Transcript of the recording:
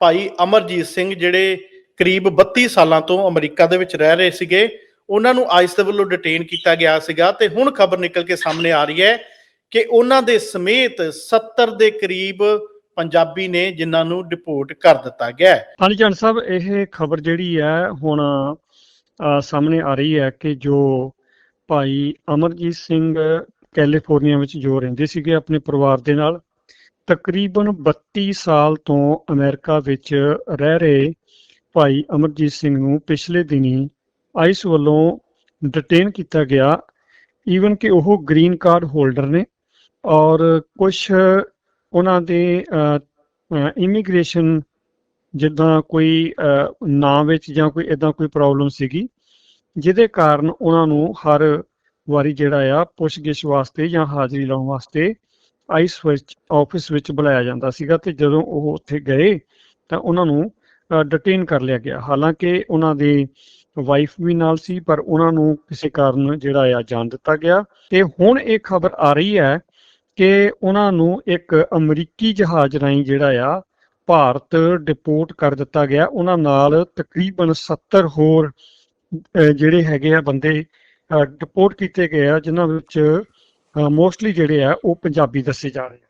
ਭਾਈ ਅਮਰਜੀਤ ਸਿੰਘ ਜਿਹੜੇ ਕਰੀਬ 32 ਸਾਲਾਂ ਤੋਂ ਅਮਰੀਕਾ ਦੇ ਵਿੱਚ ਰਹਿ ਰਹੇ ਸੀਗੇ ਉਹਨਾਂ ਨੂੰ ਆਈਸ ਦੇ ਵੱਲੋਂ ਡਿਟੇਨ ਕੀਤਾ ਗਿਆ ਸੀਗਾ ਤੇ ਹੁਣ ਖਬਰ ਨਿਕਲ ਕੇ ਸਾਹਮਣੇ ਆ ਰਹੀ ਹੈ ਕਿ ਉਹਨਾਂ ਦੇ ਸਮੇਤ 70 ਦੇ ਕਰੀਬ ਪੰਜਾਬੀ ਨੇ ਜਿਨ੍ਹਾਂ ਨੂੰ ਡਿਪੋਰਟ ਕਰ ਦਿੱਤਾ ਗਿਆ ਹੈ। ਹਾਂਜੀ ਜਨ ਸਾਹਿਬ ਇਹ ਖਬਰ ਜਿਹੜੀ ਹੈ ਹੁਣ ਅ, ਸਾਹਮਣੇ ਆ ਰਹੀ ਹੈ ਕਿ ਜੋ ਭਾਈ ਅਮਰਜੀਤ ਸਿੰਘ ਕੈਲੀਫੋਰਨੀਆ ਵਿੱਚ ਜੋ ਰਹਿੰਦੇ ਸੀਗੇ ਆਪਣੇ ਪਰਿਵਾਰ ਦੇ ਨਾਲ ਤਕਰੀਬਨ 32 ਸਾਲ ਤੋਂ ਅਮਰੀਕਾ ਵਿੱਚ ਰਹਿ ਰਹੇ ਭਾਈ ਅਮਰਜੀਤ ਸਿੰਘ ਨੂੰ ਪਿਛਲੇ ਦਿਨੀ ਆਈਸ ਵੱਲੋਂ ਡਿਟੇਨ ਕੀਤਾ ਗਿਆ। ਈਵਨ ਕਿ ਉਹ ਗ੍ਰੀਨ ਕਾਰਡ ਹੋਲਡਰ ਨੇ ਔਰ ਕੁਝ ਉਹਨਾਂ ਦੇ ਇਮੀਗ੍ਰੇਸ਼ਨ ਜਿੱਦਾਂ ਕੋਈ ਨਾਂ ਵਿੱਚ ਜਾਂ ਕੋਈ ਇਦਾਂ ਕੋਈ ਪ੍ਰੋਬਲਮ ਸੀਗੀ, ਜਿਹਦੇ ਕਾਰਨ ਉਹਨਾਂ ਨੂੰ ਹਰ ਵਾਰੀ ਜਿਹੜਾ ਆ ਪੁੱਛਗਿੱਛ ਵਾਸਤੇ ਜਾਂ ਹਾਜ਼ਰੀ ਲਾਉਣ ਵਾਸਤੇ ਆਈਸ ਵਿੱਚ, ਆਫਿਸ ਵਿੱਚ ਬੁਲਾਇਆ ਜਾਂਦਾ ਸੀਗਾ ਤੇ ਜਦੋਂ ਉਹ ਉੱਥੇ ਗਏ ਤਾਂ ਉਹਨਾਂ ਨੂੰ ਡਿਟੇਨ ਕਰ ਲਿਆ ਗਿਆ। ਹਾਲਾਂਕਿ ਉਹਨਾਂ ਦੀ ਵਾਈਫ ਵੀ ਨਾਲ ਸੀ, ਪਰ ਉਹਨਾਂ ਨੂੰ ਕਿਸੇ ਕਾਰਨ ਜਿਹੜਾ ਆ ਜਾਣ ਦਿੱਤਾ ਗਿਆ। ਤੇ ਹੁਣ ਇਹ ਖਬਰ ਆ ਰਹੀ ਹੈ ਕਿ ਉਹਨਾਂ ਨੂੰ ਇੱਕ ਅਮਰੀਕੀ ਜਹਾਜ਼ ਰਾਹੀਂ ਜਿਹੜਾ ਆ ਭਾਰਤ ਡਿਪੋਰਟ ਕਰ ਦਿੱਤਾ ਗਿਆ। ਉਹਨਾਂ ਨਾਲ ਤਕਰੀਬਨ 70 ਹੋਰ ਜਿਹੜੇ ਹੈਗੇ ਆ ਬੰਦੇ ਡਿਪੋਰਟ ਕੀਤੇ ਗਏ ਆ, ਜਿਨ੍ਹਾਂ ਵਿੱਚ ਮੋਸਟਲੀ ਜਿਹੜੇ ਆ ਉਹ ਪੰਜਾਬੀ ਦੱਸੇ ਜਾ ਰਹੇ ਆ।